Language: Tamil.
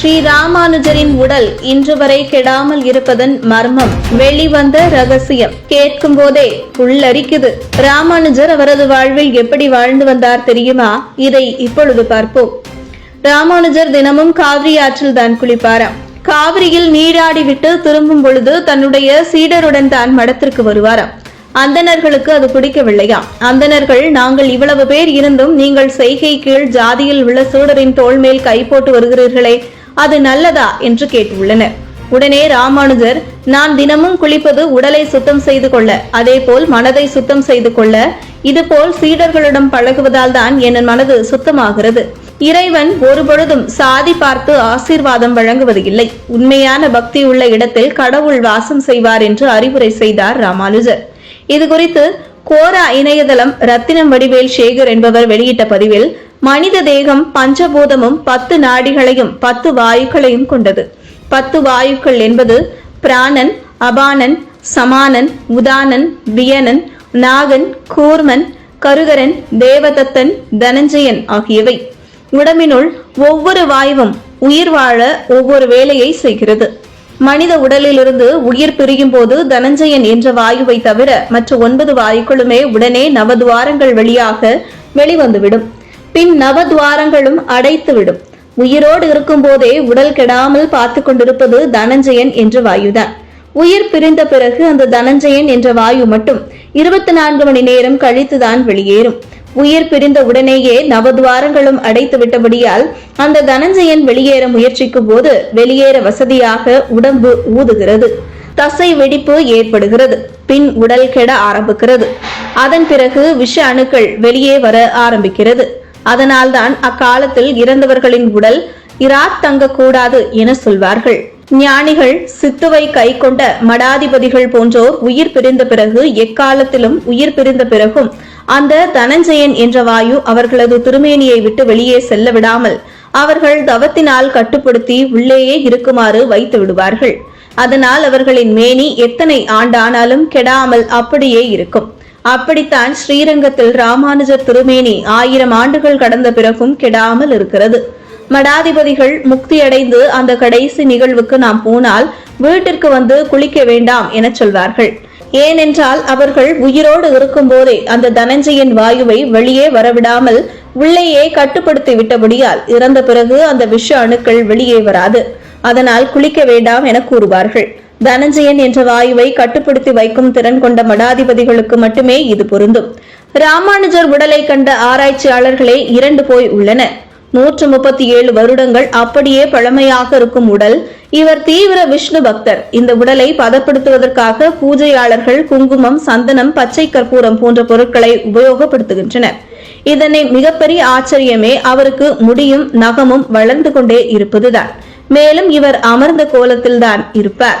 ஸ்ரீ ராமானுஜரின் உடல் இன்று வரை கெடாமல் இருப்பதன் மர்மம். வெளிவந்த ரகசியம். கேட்கும் போதே உள்ளரிக்குது. ராமானுஜர் அவரது வாழ்வில் எப்படி வாழ்ந்து வந்தார் தெரியுமா? இதை இப்பொழுது பார்ப்போம். ராமானுஜர் தினமும் காவிரி ஆற்றில் தான் குளிப்பாராம். காவிரியில் நீராடிவிட்டு திரும்பும் பொழுது தன்னுடைய சீடருடன் தான் மடத்திற்கு வருவாராம். அந்தனர்களுக்கு அது பிடிக்கவில்லையா? அந்தனர்கள் நாங்கள் இவ்வளவு பேர் இருந்தும் நீங்கள் செய்கை கீழ் ஜாதியில் உள்ள சூடரின் தோல் மேல் கை போட்டு வருகிறீர்களே. அது நல்லதா என்று கேட்டுள்ளனர். உடனே ராமானுஜர் நான் தினமும் குளிப்பது உடலை சுத்தம் செய்து கொள்ள அதே போல் மனதை சுத்தம் செய்து கொள்ள இதுபோல் சீடர்களிடம் பழகுவதால் தான் என் மனது சுத்தமாகிறது. இறைவன் ஒருபொழுதும் சாதி பார்த்து ஆசீர்வாதம் வழங்குவது இல்லை. உண்மையான பக்தி உள்ள இடத்தில் கடவுள் வாசம் செய்வார் என்று அறிவுரை செய்தார் ராமானுஜர். இது குறித்து கோரா இணையதளம் ரத்தினம் வடிவேல் சேகர் என்பவர் வெளியிட்ட பதிவில் மனித தேகம் பஞ்சபூதமும் பத்து நாடிகளையும் பத்து வாயுக்களையும் கொண்டது. பத்து வாயுக்கள் என்பது பிராணன் அபானன் சமானன் உதானன் வியனன் நாகன் கூர்மன் கருகரன் தேவதத்தன் தனஞ்சயன் ஆகியவை. உடம்பினுள் ஒவ்வொரு வாயுவும் உயிர் வாழ ஒவ்வொரு வேலையை செய்கிறது. மனித உடலிலிருந்து உயிர் பிரியும் போது தனஞ்சயன் என்ற வாயுவை தவிர மற்ற ஒன்பது வாயுக்களுமே உடனே நவதுவாரங்கள் வழியாக வெளிவந்துவிடும். பின் நவதுவாரங்களும் அடைத்துவிடும். உயிரோடு இருக்கும் போதே உடல் கெடாமல் பார்த்து கொண்டிருப்பது தனஞ்சயன் என்ற வாயுதான். உயிர் பிரிந்த பிறகு அந்த தனஞ்சயன் என்ற வாயு மட்டும் இருபத்தி நான்கு மணி நேரம் கழித்துதான் வெளியேறும். உயிர் பிரிந்த உடனேயே நவதுவாரங்களும் அடைத்து விட்டபடியால் அந்த தனஞ்சயன் வெளியேற முயற்சிக்கும் போது வெளியேற வசதியாக உடம்பு ஊதுகிறது. தசை வெடிப்பு ஏற்படுகிறது. பின் உடல் கெட ஆரம்பிக்கிறது. அதன் பிறகு விஷ அணுக்கள் வெளியே வர ஆரம்பிக்கிறது. அதனால்தான் அக்காலத்தில் இறந்தவர்களின் உடல் இராத் தங்கக்கூடாது என சொல்வார்கள். ஞானிகள் சித்துவை கை கொண்ட மடாதிபதிகள் போன்றோர் உயிர் பிரிந்த பிறகு எக்காலத்திலும் உயிர் பிரிந்த பிறகும் அந்த தனஞ்சயன் என்ற வாயு அவர்களது திருமேனியை விட்டு வெளியே செல்ல விடாமல் அவர்கள் தவத்தினால் கட்டுப்படுத்தி உள்ளேயே இருக்குமாறு வைத்து விடுவார்கள். அதனால் அவர்களின் மேனி எத்தனை ஆண்டானாலும் கெடாமல் அப்படியே இருக்கும். அப்படித்தான் ஸ்ரீரங்கத்தில் ராமானுஜர் திருமேனி ஆயிரம் ஆண்டுகள் கடந்த பிறகும் கெடாமல் இருக்கிறது. மடாதிபதிகள் முக்தியடைந்து அந்த கடைசி நிகழ்வுக்கு நாம் போனால் வீட்டிற்கு வந்து குளிக்க வேண்டாம் என சொல்வார்கள். ஏனென்றால் அவர்கள் உயிரோடு இருக்கும் போதே அந்த தனஞ்சயன் வாயுவை வெளியே வரவிடாமல் உள்ளேயே கட்டுப்படுத்தி விட்டபடியால் இறந்த பிறகு அந்த விஷ அணுக்கள் வெளியே வராது. அதனால் குளிக்க வேண்டாம் என கூறுவார்கள். தனஞ்சயன் என்ற வாயுவை கட்டுப்படுத்தி வைக்கும் திறன் கொண்ட மடாதிபதிகளுக்கு மட்டுமே இது பொருந்தும். ராமானுஜர் உடலை கண்ட ஆராய்ச்சியாளர்களே இரண்டு போய் உள்ளன நூற்று முப்பத்தி ஏழு வருடங்கள் அப்படியே பழமையாக இருக்கும் உடல் இவர் தீவிர விஷ்ணு பக்தர். இந்த உடலை பதப்படுத்துவதற்காக பூஜையாளர்கள் குங்குமம் சந்தனம் பச்சை கற்பூரம் போன்ற பொருட்களை உபயோகப்படுத்துகின்றனர். இதனை மிகப்பெரிய ஆச்சரியமே அவருக்கு முடியும் நகமும் வளர்ந்து கொண்டே இருப்பதுதான். மேலும் இவர் அமர்ந்த கோலத்தில்தான் இருப்பார்.